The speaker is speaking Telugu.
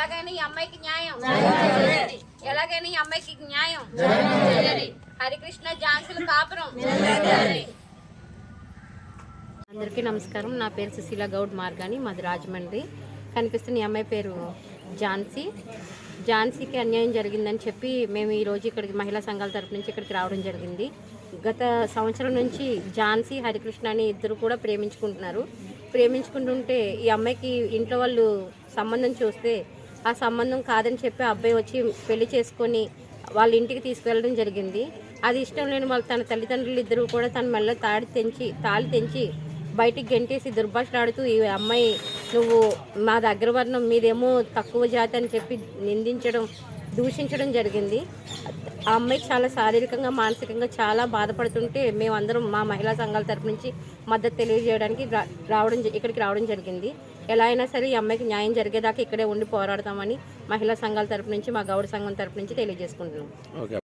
ఎలాగైనా ఈ అమ్మాయికి న్యాయం. ఎలాగైనా ఈ అమ్మాయికి న్యాయం. హరికృష్ణ ఝాన్సీలు కాపురం. అందరికీ నమస్కారం. నా పేరు సుశీల గౌడ్ మార్గాని మాది రాజమండ్రి. కనిపిస్తున్న ఈ అమ్మాయి పేరు ఝాన్సీ. ఝాన్సీకి అన్యాయం జరిగిందని చెప్పి మేము ఈరోజు ఇక్కడికి మహిళా సంఘాల తరపు నుంచి ఇక్కడికి రావడం జరిగింది. గత సంవత్సరం నుంచి ఝాన్సీ హరికృష్ణ అని ఇద్దరు కూడా ప్రేమించుకుంటున్నారు. ప్రేమించుకుంటుంటే ఈ అమ్మాయికి ఇంట్లో వాళ్ళు సంబంధం చూస్తే ఆ సంబంధం కాదని చెప్పి ఆ అబ్బాయి వచ్చి పెళ్ళి చేసుకొని వాళ్ళ ఇంటికి తీసుకువెళ్ళడం జరిగింది. అది ఇష్టం లేని వాళ్ళు తన తల్లిదండ్రులు ఇద్దరు కూడా తన మెల్ల తాడి తెంచి తాళి తెంచి బయటికి గెంటేసి దుర్భాషలాడుతూ ఈ అమ్మాయి నువ్వు మా దగ్గర వర్ణం మీదేమో తక్కువ జాతి అని చెప్పి నిందించడం దూషించడం జరిగింది. ఆ అమ్మాయికి చాలా శారీరకంగా మానసికంగా చాలా బాధపడుతుంటే మేమందరం మా మహిళా సంఘాల తరపు నుంచి మద్దతు తెలియజేయడానికి రా- రావడం జ- ఇక్కడికి రావడం జరిగింది. ఎలా అయినా సరే ఈ అమ్మాయికి న్యాయం జరిగేదాకా ఇక్కడే ఉండి పోరాడతామని మహిళా సంఘాల తరపు నుంచి మా గౌడ సంఘం తరపు నుంచి తెలియజేసుకుంటున్నాం. ఓకే